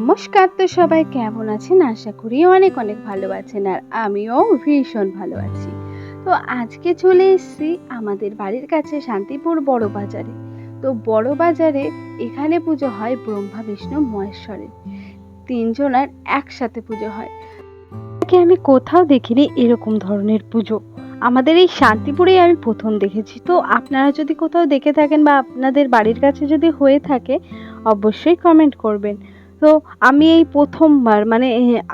নমস্কার তো সবাই, কেমন আছেন? আশা করি অনেক অনেক ভালো আছেন আর আমিও ভীষণ ভালো আছি। তো আজকে চলে এসেছি আমাদের বাড়ির কাছে শান্তিপুর বড় বাজারে। তো বড় বাজারে এখানে পুজো হয় ব্রহ্মা, বিষ্ণু মহেশ্বরের তিনজনের একসাথে পুজো হয়। আগে আমি কোথাও দেখিনি এরকম ধরনের পুজো। আমাদের এই শান্তিপুরেই আমি প্রথম দেখেছি। তো আপনারা যদি কোথাও দেখে থাকেন বা আপনাদের বাড়ির কাছে যদি হয়ে থাকে, অবশ্যই কমেন্ট করবেন। তো আমি এই প্রথমবার মানে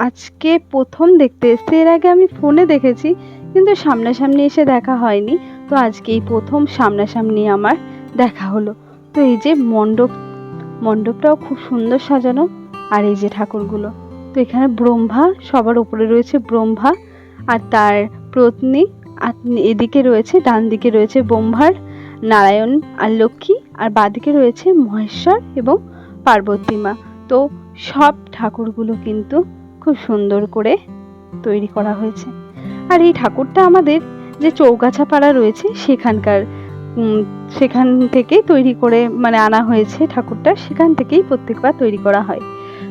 আজকে প্রথম দেখতে এসেছি, এর আগে আমি ফোনে দেখেছি, কিন্তু সামনাসামনি এসে দেখা হয়নি। তো আজকে এই প্রথম সামনাসামনি আমার দেখা হলো। তো এই যে মণ্ডপ, মণ্ডপটাও খুব সুন্দর সাজানো, আর এই যে ঠাকুরগুলো। তো এখানে ব্রহ্মা, সবার উপরে রয়েছে ব্রহ্মা, আর তার পত্নী আর এদিকে রয়েছে, ডান দিকে রয়েছে ব্রহ্মার, নারায়ণ, আর লক্ষ্মী, আর বাদিকে রয়েছে মহেশ্বর এবং পার্বতী মা। তো সব ঠাকুরগুলো কিন্তু খুব সুন্দর করে তৈরি করা হয়েছে। আর এই ঠাকুরটা আমাদের যে চৌগাছা পাড়া রয়েছে, সেখানকার সেখান থেকেই তৈরি করে মানে আনা হয়েছে ঠাকুরটা, সেখান থেকেই প্রত্যেকবার তৈরি করা হয়।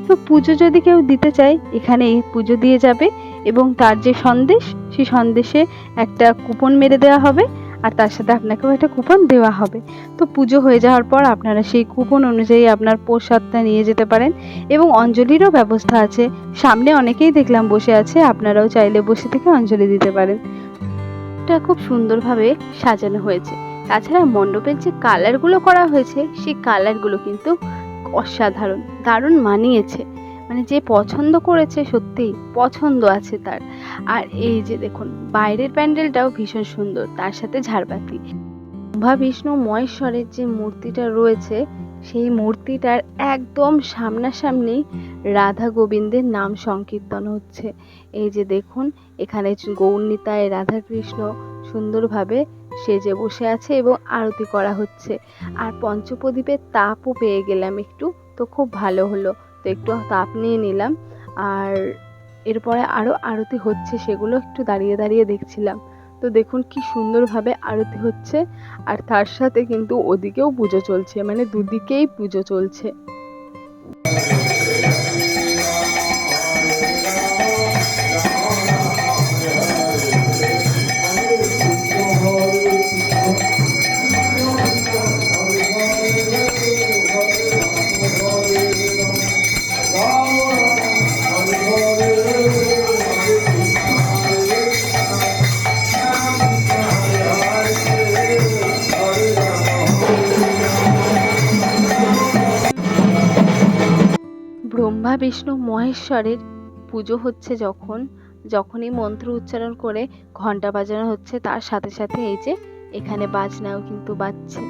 তো পুজো যদি কেউ দিতে চায়, এখানে পুজো দিয়ে যাবে এবং তার যে সন্দেশ, সেই সন্দেশে একটা কুপন মেরে দেওয়া হবে। আর তার সাথে আপনাকেও একটা কুপন দেওয়া হবে। তো পুজো হয়ে যাওয়ার পর আপনারা সেই কুপন অনুযায়ী আপনার প্রসাদটা নিয়ে যেতে পারেন এবং অঞ্জলিরও ব্যবস্থা আছে। সামনে অনেকেই দেখলাম বসে আছে, আপনারাও চাইলে বসে থেকে অঞ্জলি দিতে পারেন। এটা খুব সুন্দরভাবে সাজানো হয়েছে। তাছাড়া মণ্ডপের যে কালারগুলো করা হয়েছে, সেই কালারগুলো কিন্তু অসাধারণ, দারুণ মানিয়েছে। মানে যে পছন্দ করেছে সত্যিই পছন্দ আছে তার। আর এই যে দেখুন, বাইরের প্যান্ডেলটাও ভীষণ সুন্দর, তার সাথে ঝাড়বাতি। ব্রহ্মা বিষ্ণু, মহেশ্বরের যে মূর্তিটা রয়েছে, সেই মূর্তিটার একদম সামনাসামনি রাধা গোবিন্দের নাম সংকীর্তন হচ্ছে। এই যে দেখুন, এখানে গৌরনীতায় রাধাকৃষ্ণ সুন্দরভাবে সেজে বসে আছে এবং আরতি করা হচ্ছে। আর পঞ্চপ্রদীপের তাপও পেয়ে গেলাম একটু, তো খুব ভালো হলো। তো একটু তাপ নিয়ে নিলাম। আর এরপরে আরও আরতি হচ্ছে, সেগুলো একটু দাঁড়িয়ে দাঁড়িয়ে দেখছিলাম। তো দেখুন কি সুন্দরভাবে আরতি হচ্ছে, আর তার সাথে কিন্তু ওদিকেও পুজো চলছে মানে দুদিকেই পুজো চলছে। ব্রহ্মা বিষ্ণু মহেশ্বরের পুজো হচ্ছে যখন, যখনই মন্ত্র উচ্চারণ করে ঘণ্টা বাজানো হচ্ছে, তার সাথে সাথে এই যে এখানে বাজনাও কিন্তু বাজছে।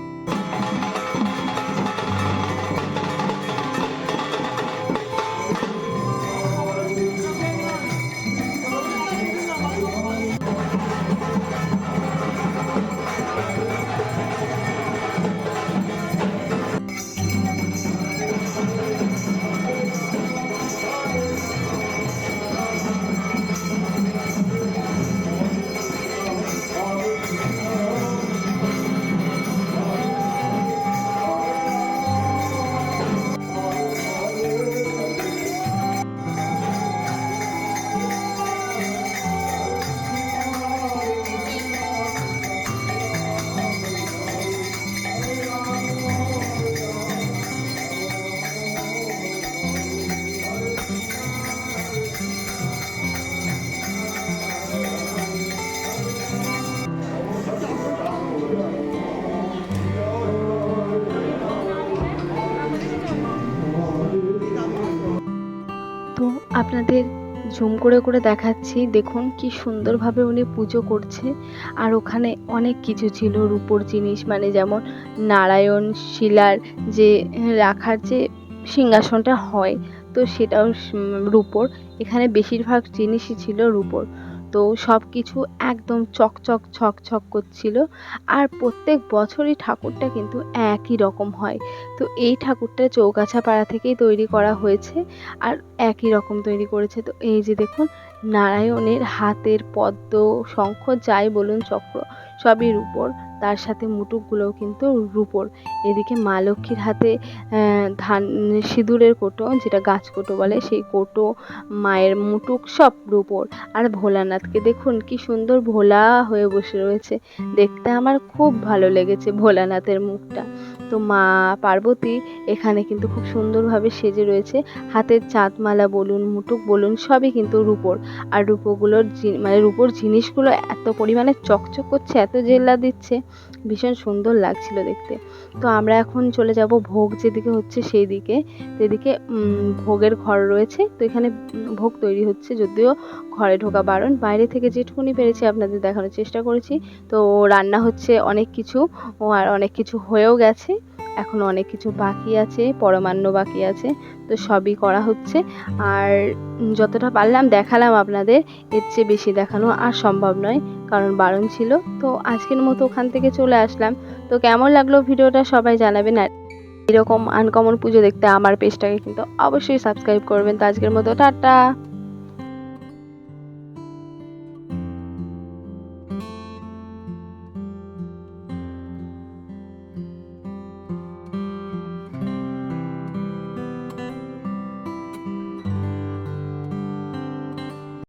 আপনাদের জুম করে করে দেখাচ্ছি। দেখুন কি সুন্দরভাবে উনি পুজো করছে। আর ওখানে অনেক কিছু ছিল, রূপোর জিনিস মানে যেমন নারায়ণ শিলার যে রাখার যে সিংহাসনটা হয়, তো সেটাও রূপোর। এখানে বেশিরভাগ জিনিসই ছিল রূপোর। তো সব কিছু একদম চকচক ছকছক করছিল আর প্রত্যেক বছরই ঠাকুরটা কিন্তু একই রকম হয়। তো এই ঠাকুরটা চৌগাছা পাড়া থেকেই তৈরি করা হয়েছে আর একই রকম তৈরি করেছে। তো এই যে দেখুন, নারায়ণের হাতের পদ্ম, শঙ্খ, যাই বলুন চক্র, সবই রূপোর। তার সাথে মুটুকগুলোও কিন্তু রুপোর। এদিকে মা লক্ষ্মীর হাতে ধান, সিঁদুরের কোটো, যেটা গাছ কোটো বলে, সেই কোটো, মায়ের মুটুক সব রুপোর। আর ভোলানাথকে দেখুন, কি সুন্দর ভোলা হয়ে বসে রয়েছে। দেখতে আমার খুব ভালো লেগেছে ভোলানাথের মুখটা। তো মা পার্বতী এখানে কিন্তু খুব সুন্দরভাবে সেজে রয়েছে। হাতের চাঁদমালা বলুন, মুটুক বলুন, সবই কিন্তু রূপোর। আর রূপোগুলোর মানে রূপোর জিনিসগুলো এত পরিমাণে চকচক করছে, এত জেল্লা দিচ্ছে। ভীষণ সুন্দর লাগছিল দেখতে। তো আমরা এখন চলে যাব ভোগ, যেদিকে হচ্ছে সেই দিকে তো এদিকে ভোগের ঘর রয়েছে। তো এখানে ভোগ তৈরি হচ্ছে যদিও ঘরে ঢোকা বারণ। বাইরে থেকে যেটুকুনি পেরেছি আপনাদের দেখানোর চেষ্টা করেছি। তো রান্না হচ্ছে অনেক কিছু, ও, আর অনেক কিছু হয়েও গেছে। এখনও অনেক কিছু বাকি আছে, পরমান্ন বাকি আছে। তো সবই করা হচ্ছে। আর যতটা পারলাম দেখালাম আপনাদের, এর চেয়ে বেশি দেখানো আর সম্ভব নয়। কারণ বারণ ছিল। তো আজকের মতো ওখান থেকে চলে আসলাম। তো কেমন লাগল ভিডিওটা সবাই জানাবেন। আর এরকম আনকমন পুজো দেখতে আমার পেজটাকে কিন্তু অবশ্যই সাবস্ক্রাইব করবেন। তো আজকের মতো টাটা।